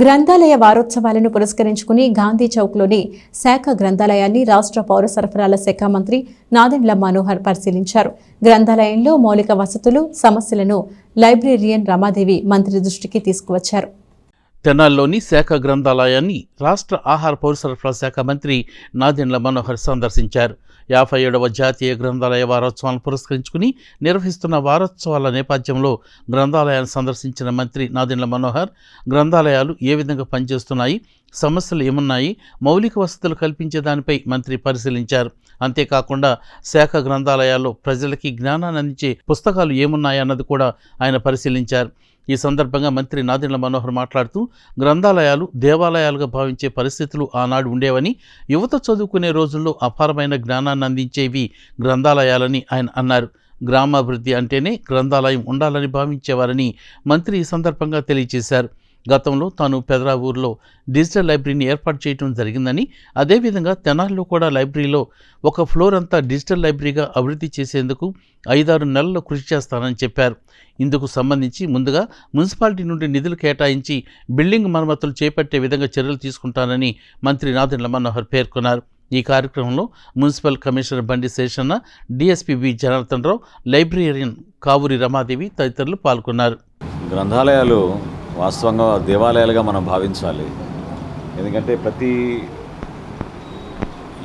గ్రంథాలయ వారోత్సవాలను పురస్కరించుకుని గాంధీ చౌక్లోని శాఖ గ్రంథాలయాన్ని రాష్ట్ర పౌర సరఫరాల శాఖ మంత్రి నాదెండ్ల మనోహర్ పరిశీలించారు. గ్రంథాలయంలో మౌలిక వసతులు సమస్యలను లైబ్రేరియన్ రమాదేవి మంత్రి దృష్టికి తీసుకువచ్చారు. తెనాల్లోని శాఖ గ్రంథాలయాన్ని రాష్ట్ర ఆహార పౌరసరఫరా శాఖ మంత్రి నాదెండ్ల మనోహర్ సందర్శించారు. యాభై ఏడవ జాతీయ గ్రంథాలయ వారోత్సవాలను పురస్కరించుకుని నిర్వహిస్తున్న వారోత్సవాల నేపథ్యంలో గ్రంథాలయాన్ని సందర్శించిన మంత్రి నాదెండ్ల మనోహర్ గ్రంథాలయాలు ఏ విధంగా పనిచేస్తున్నాయి సమస్యలు ఏమున్నాయి మౌలిక వసతులు కల్పించే దానిపై మంత్రి పరిశీలించారు. అంతేకాకుండా శాఖ గ్రంథాలయాల్లో ప్రజలకి జ్ఞానాన్ని అందించే పుస్తకాలు ఏమున్నాయి అన్నది కూడా ఆయన పరిశీలించారు. ఈ సందర్భంగా మంత్రి నాదెండ్ల మనోహర్ మాట్లాడుతూ గ్రంథాలయాలు దేవాలయాలుగా భావించే పరిస్థితులు ఆనాడు ఉండేవని యువత చదువుకునే రోజుల్లో అపారమైన జ్ఞానాన్ని అందించేవి గ్రంథాలయాలని ఆయన అన్నారు. గ్రామాభివృద్ధి అంటేనే గ్రంథాలయం ఉండాలని భావించేవారని మంత్రి ఈ సందర్భంగా తెలియజేశారు. గతంలో తాను పెదరా ఊర్లో డిజిటల్ లైబ్రరీని ఏర్పాటు చేయడం జరిగిందని అదేవిధంగా తెనాలిలో కూడా లైబ్రరీలో ఒక ఫ్లోర్ అంతా డిజిటల్ లైబ్రరీగా అభివృద్ధి చేసేందుకు ఐదారు నెలల్లో కృషి చేస్తానని చెప్పారు. ఇందుకు సంబంధించి ముందుగా మున్సిపాలిటీ నుండి నిధులు కేటాయించి బిల్డింగ్ మరమ్మతులు చేపట్టే విధంగా చర్యలు తీసుకుంటానని మంత్రి నాదెండ్ల మనోహర్ పేర్కొన్నారు. ఈ కార్యక్రమంలో municipal commissioner Bandi Seshanna DSP V Janardhan Rao librarian Kavuri Ramadevi తదితరులు పాల్గొన్నారు. గ్రంథాలయాలు వాస్తవంగా దేవాలయాలుగా మనం భావించాలి. ఎందుకంటే ప్రతి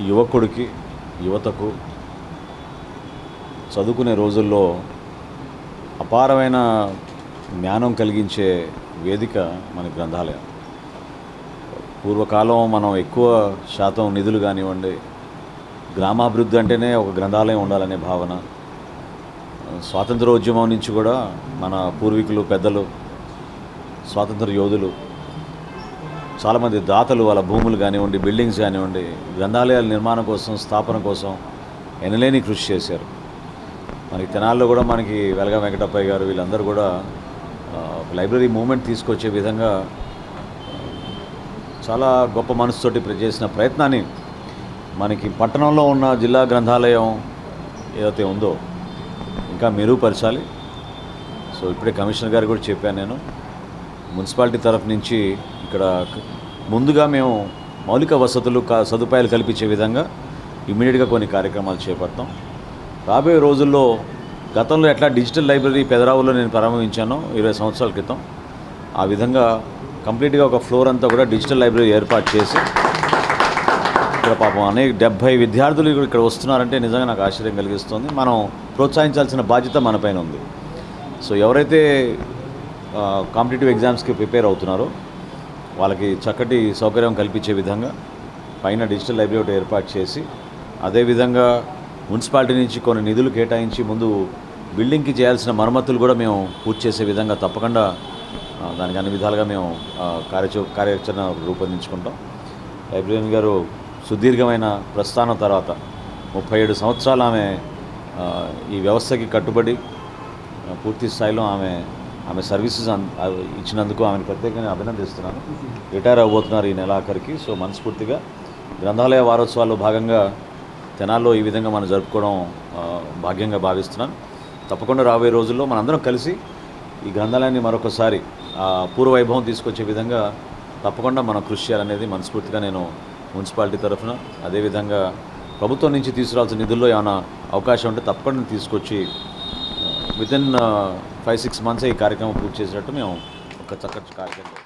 యువకుడికి యువతకు చదువుకునే రోజుల్లో అపారమైన జ్ఞానం కలిగించే వేదిక మన గ్రంథాలయం. పూర్వకాలం మనం ఎక్కువ శాతం నిధులు కానివ్వండి గ్రామాభివృద్ధి అంటేనే ఒక గ్రంథాలయం ఉండాలనే భావన. స్వాతంత్రోద్యమం నుంచి కూడా మన పూర్వీకులు పెద్దలు స్వాతంత్ర యోధులు చాలామంది దాతలు వాళ్ళ భూములు కానివ్వండి బిల్డింగ్స్ కానివ్వండి గ్రంథాలయాల నిర్మాణం కోసం స్థాపన కోసం ఎనలేని కృషి చేశారు. మనకి తెనాల్లో కూడా మనకి వెలగ వెంకటప్పయ్య గారు వీళ్ళందరూ కూడా ఒక లైబ్రరీ మూమెంట్ తీసుకొచ్చే విధంగా చాలా గొప్ప మనసుతోటి చేసిన ప్రయత్నాన్ని మనకి పట్టణంలో ఉన్న జిల్లా గ్రంథాలయం ఏదైతే ఉందో ఇంకా మెరుగుపరచాలి. సో ఇప్పుడే కమిషనర్ గారు కూడా చెప్పాను నేను. మున్సిపాలిటీ తరఫు నుంచి ఇక్కడ ముందుగా మేము మౌలిక వసతులు క- సదుపాయాలు కల్పించే విధంగా ఇమ్మీడియట్గా కొన్ని కార్యక్రమాలు చేపడతాం. రాబోయే రోజుల్లో గతంలో ఎట్లా డిజిటల్ లైబ్రరీ పెదరావులో నేను ప్రారంభించానో ఇరవై సంవత్సరాల క్రితం ఆ విధంగా కంప్లీట్గా ఒక ఫ్లోర్ అంతా కూడా డిజిటల్ లైబ్రరీ ఏర్పాటు చేసి ఇక్కడ పాపం అనేక డెబ్భై విద్యార్థులు ఇక్కడ ఇక్కడ వస్తున్నారంటే నిజంగా నాకు ఆశ్చర్యం కలిగిస్తుంది. మనం ప్రోత్సహించాల్సిన బాధ్యత మన పైన ఉంది. సో ఎవరైతే కాంపిటేటివ్ ఎగ్జామ్స్కి ప్రిపేర్ అవుతున్నారో. వాళ్ళకి చక్కటి సౌకర్యం కల్పించే విధంగా పైన డిజిటల్ లైబ్రరీ ఒకటి ఏర్పాటు చేసి అదేవిధంగా మున్సిపాలిటీ నుంచి కొన్ని నిధులు కేటాయించి ముందు బిల్డింగ్కి చేయాల్సిన మరమ్మతులు కూడా మేము పూర్తి చేసే విధంగా తప్పకుండా దానికి అన్ని విధాలుగా మేము కార్యచ కార్యాచరణ రూపొందించుకుంటాం. లైబ్రరీన్ గారు సుదీర్ఘమైన ప్రస్థానం తర్వాత ముప్పై ఏడు సంవత్సరాలు ఆమె ఈ వ్యవస్థకి కట్టుబడి పూర్తి స్థాయిలో ఆమె ఆమె సర్వీసెస్ ఇచ్చినందుకు ఆమెను ప్రత్యేకంగా అభినందిస్తున్నాను. రిటైర్ అవ్వబోతున్నారు ఈ నెలాఖరికి సో మనస్ఫూర్తిగా. గ్రంథాలయ వారోత్సవాల్లో భాగంగా తెనాల్లో ఈ విధంగా మనం జరుపుకోవడం భాగ్యంగా భావిస్తున్నాను. తప్పకుండా రాబోయే రోజుల్లో మనందరం కలిసి ఈ గ్రంథాలయాన్ని మరొకసారి పూర్వవైభవం పూర్వ వైభవం తీసుకొచ్చే విధంగా తప్పకుండా మనం కృషి చేయాలనేది మనస్ఫూర్తిగా నేను మున్సిపాలిటీ తరఫున అదేవిధంగా ప్రభుత్వం నుంచి తీసుకురావాల్సిన నిధుల్లో ఏమైనా అవకాశం ఉంటే తప్పకుండా తీసుకొచ్చి with in five six months ఈ కార్యక్రమం పూర్తి చేసినట్టు మేము ఒక చక్కటి కార్యక్రమం